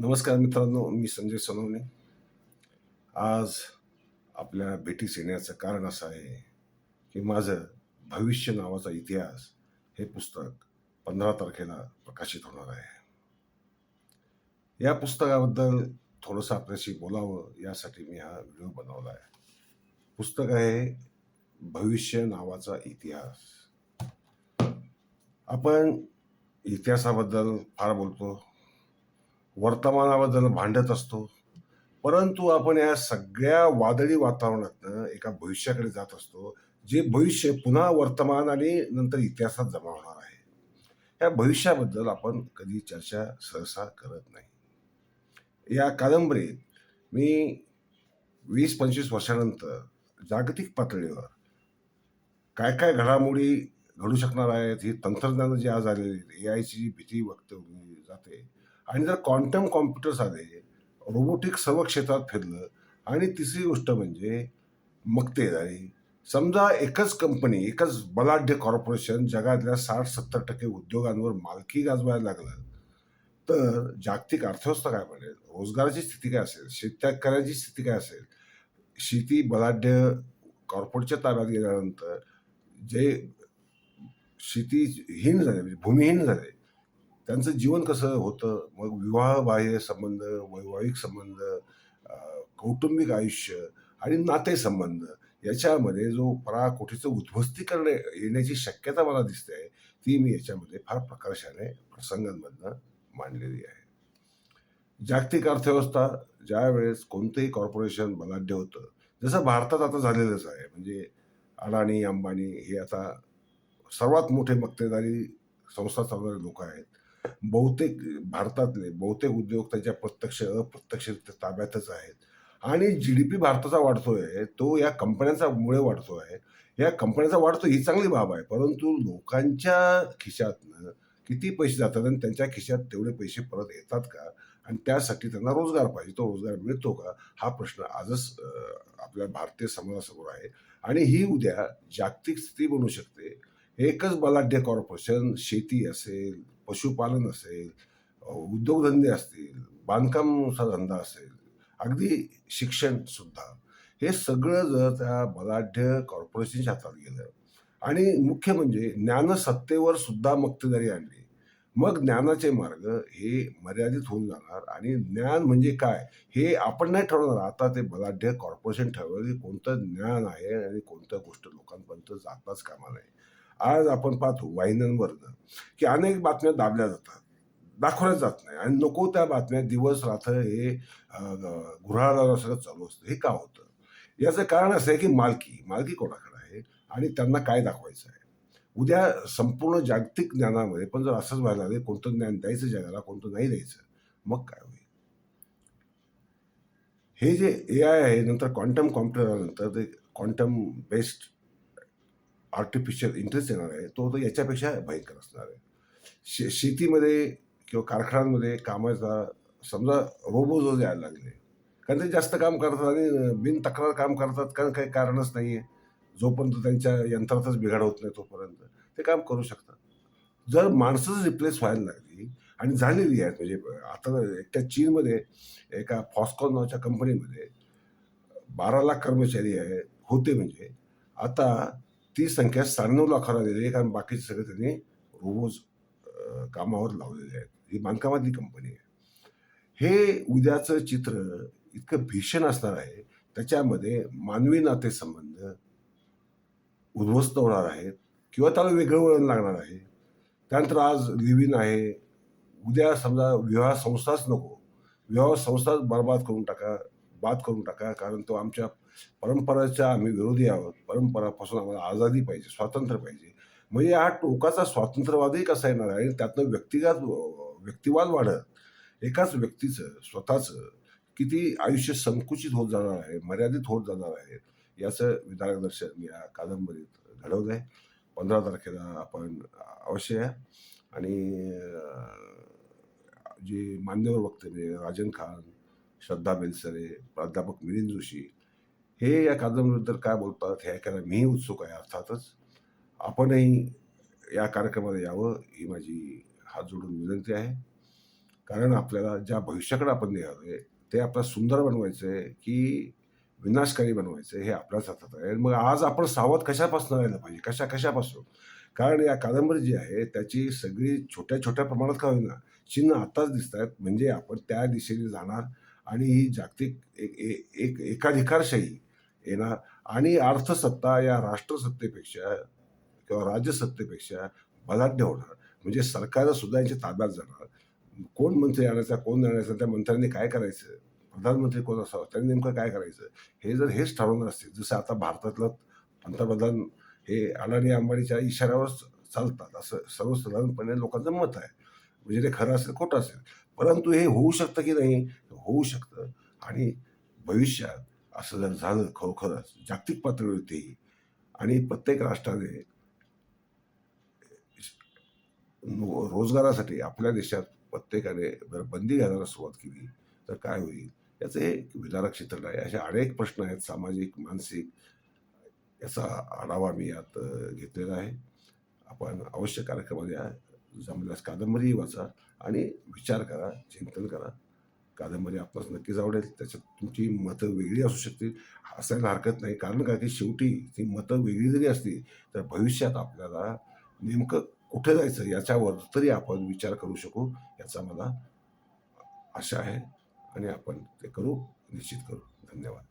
नमस्कार मित्रांनो मी संजय सोनवणे. आज आपल्या भेटीस येण्याचं कारण असं आहे की माझं भविष्य नावाचा इतिहास हे पुस्तक पंधरा तारखेला प्रकाशित होणार आहे. या पुस्तकाबद्दल थोडंसं आपल्याशी बोलावं यासाठी मी हा व्हिडिओ बनवला आहे. पुस्तक आहे भविष्य नावाचा इतिहास. आपण इतिहासाबद्दल फार बोलतो. वर्तमानाबद्दल भांडत असतो. परंतु आपण या सगळ्या वादळी वातावरणातनं एका भविष्याकडे जात असतो जे भविष्य पुन्हा वर्तमान आणि नंतर इतिहासात जमा होणार आहे. या भविष्याबद्दल आपण कधी चर्चा सहसा करत नाही. या कादंबरीत मी वीस पंचवीस वर्षानंतर जागतिक पातळीवर काय काय घडामोडी घडू शकणार आहेत ही तंत्रज्ञान जे आज आलेली ए आयची जी भीती व्यक्त जाते. आणि जर क्वांटम कॉम्प्युटर्स आले रोबोटिक सर्व क्षेत्रात फिरलं आणि तिसरी गोष्ट म्हणजे मग ते झाली. समजा एकच कंपनी एकच बलाढ्य कॉर्पोरेशन जगातल्या साठ सत्तर टक्के उद्योगांवर मालकी गाजवायला लागलं तर जागतिक अर्थव्यवस्था काय बनेल? रोजगाराची स्थिती काय असेल? शेतकऱ्याची स्थिती काय असेल? शेती बलाढ्य कॉर्पोरेटच्या ताब्यात गेल्यानंतर जे शेतीहीन झाले म्हणजे भूमिहीन झाले त्यांचं जीवन कसं होतं? मग विवाहबाह्य संबंध वैवाहिक संबंध कौटुंबिक आयुष्य आणि नातेसंबंध याच्यामध्ये जो पराकोटीचं उद्ध्वस्तीकरण येण्याची शक्यता मला दिसते आहे ती मी याच्यामध्ये फार प्रकर्षाने प्रसंगांमधनं मांडलेली आहे. जागतिक अर्थव्यवस्था ज्या वेळेस कोणतंही कॉर्पोरेशन बलाढ्य होतं जसं भारतात आता झालेलंच आहे. म्हणजे अडाणी अंबानी हे आता सर्वात मोठे मक्तेदारी संस्था चालवणारे लोक आहेत. बहुतेक भारतातले बहुतेक उद्योग त्याच्या प्रत्यक्ष अप्रत्यक्ष ताब्यातच आहेत. आणि जी डी पी भारताचा वाढतोय तो या कंपन्यांचा मुळे वाढतो आहे या कंपन्यांचा वाढतो ही चांगली बाब आहे परंतु लोकांच्या खिशातनं किती पैसे जातात आणि त्यांच्या खिशात तेवढे पैसे परत येतात का? आणि त्यासाठी त्यांना रोजगार पाहिजे तो रोजगार मिळतो का? हा प्रश्न आजच आपल्या भारतीय समाजासमोर आहे. आणि ही उद्या जागतिक स्थिती बनू शकते. एकच बलाढ्य कॉर्पोरेशन शेती असेल पशुपालन असेल उद्योगधंदे असतील बांधकामचा धंदा असेल अगदी शिक्षण सुद्धा. हे सगळं जर त्या बलाढ्य कॉर्पोरेशनच्या हातात गेलं आणि मुख्य म्हणजे ज्ञानसत्तेवर सुद्धा मक्तेदारी आणली मग ज्ञानाचे मार्ग हे मर्यादित होऊन जाणार आणि ज्ञान म्हणजे काय? हे आपण नाही ठरवणार. आता ते बलाढ्य कॉर्पोरेशन ठरवलं की कोणतं ज्ञान आहे आणि कोणत्या गोष्ट लोकांपर्यंत जाताच कामा नाही आज आपण पाहतो वाहिन्यांवरनं की अनेक बातम्या दाबल्या जातात दाखवल्या जात नाही. आणि नको त्या बातम्या दिवस रात्र हे गुऱ्हाळाला सगळं चालू असतं. हे का होतं? याचं कारण असं आहे की मालकी मालकी कोणाकडे आहे आणि त्यांना काय दाखवायचं आहे? उद्या संपूर्ण जागतिक ज्ञानामध्ये पण जर असंच व्हायला लागेल कोणतं ज्ञान द्यायचं जगाला कोणतं नाही द्यायचं मग काय होईल? हे जे ए आय आहे नंतर क्वांटम कॉम्प्युटर आल्यानंतर ते क्वांटम बेस्ड आर्टिफिशियल इंटरेस्ट येणार आहे तो तर याच्यापेक्षा भयंकर असणार आहे. शे शेतीमध्ये किंवा कारखान्यांमध्ये कामाचा समजा रोबो जो यायला लागले कारण ते जास्त काम करतात आणि बिन तक्रार काम करतात कारण काही कारणच नाही आहे जोपर्यंत त्यांच्या यंत्रातच बिघाड होत नाही तोपर्यंत ते काम करू शकतात. जर माणसंच रिप्लेस व्हायला लागली आणि झालेली आहेत म्हणजे आता एकट्या चीनमध्ये एका फॉस्कॉन नावाच्या कंपनीमध्ये बारा लाख कर्मचारी आहे होते म्हणजे आता ती संख्या शहाण्णव लाखाला दिली आहे कारण बाकीचे सगळे त्यांनी रोबोज कामावर लावलेले आहेत. ही बांधकामातली कंपनी आहे. हे उद्याचं चित्र इतकं भीषण असणार आहे त्याच्यामध्ये मानवी नातेसंबंध उद्ध्वस्त होणार आहेत किंवा त्याला वेगळं वळण लागणार आहे. त्यानंतर आज लिव्हिन आहे. उद्या समजा विवाह संस्थाच नको. विवाह संस्थाच बरबाद करून टाका. बाद करून टाका कारण तो आमच्या परंपराच्या आम्ही विरोधी आहोत. परंपरापासून आम्हाला आझादी पाहिजे स्वातंत्र्य पाहिजे. म्हणजे हा टोकाचा स्वातंत्र्यवादही कसा येणार आहे? आणि त्यातनं व्यक्तिगत व्यक्तिवाद वाढत एकाच व्यक्तीचं स्वतःचं किती आयुष्य संकुचित होत जाणार आहे मर्यादित होत जाणार आहे याचं विधानदर्शन या कादंबरीत घडवलं आहे पंधरा तारखेला आपण अवश्य आहे आणि जे मान्यवर वक्ते म्हणजे राजन खान श्रद्धा बेलसरे प्राध्यापक मिलिंद जोशी हे या कादंबरीबद्दल काय बोलतात हे ऐकायला मीही उत्सुक आहे अर्थातच. आपणही या कार्यक्रमाला यावं ही माझी हात जोडून विनंती आहे. कारण आपल्याला ज्या भविष्याकडे आपण निघालोय ते आपल्याला सुंदर बनवायचं आहे की विनाशकारी बनवायचं आहे हे आपल्याच हातात आहे. मग आज आपण सावध कशापासून राहिलं पाहिजे? कशा कशापासून? कारण या कादंबरी जी आहे त्याची सगळी छोट्या छोट्या प्रमाणात का होईना चिन्ह आताच दिसत आहेत म्हणजे आपण त्या दिशेने जाणार आणि ही जागतिक एक एक- एक एकाधिकारशाही येणार आणि अर्थसत्ता या राष्ट्रसत्तेपेक्षा किंवा राज्यसत्तेपेक्षा बलाढ्य होणार. म्हणजे सरकार सुद्धा यांच्या ताब्यात जाणार. कोण मंत्री आणायचा कोण जाण्याचा त्या मंत्र्यांनी काय करायचं? प्रधानमंत्री कोण असावं? त्यांनी नेमकं काय करायचं? हे जर हेच ठरवणार असतील जसं आता भारतातलं पंतप्रधान हे अडाणी अंबानीच्या इशाऱ्यावर चालतात असं सर्वसाधारणपणे लोकांचं मत आहे. म्हणजे ते खरं असेल खोटं असेल. परंतु हे होऊ शकतं की नाही होऊ शकतं. आणि भविष्यात असं जर झालं खरोखरच जागतिक पातळीवरती आणि प्रत्येक राष्ट्राने रोजगारासाठी आपल्या देशात प्रत्येकाने जर बंदी घालायला सुरुवात केली तर काय होईल? याचं हे विदारक क्षेत्र नाही असे अनेक प्रश्न आहेत सामाजिक मानसिक याचा आढावा मी यात घेतलेला आहे. आपण अवश्य कार्यक्रमात या जमल्यास कादंबरी वाचा आणि विचार करा चिंतन करा. कादंबरी आपल्यास नक्कीच आवडेल. त्याच्यात तुमची मतं वेगळी असू शकतील. असायला हरकत नाही. कारण काय? की शेवटी ती मतं वेगळी जरी असली तर भविष्यात आपल्याला नेमकं कुठे जायचं? याच्यावर तरी आपण विचार करू शकू. याचा मला आशा आहे. आणि आपण ते करू. निश्चित करू. धन्यवाद.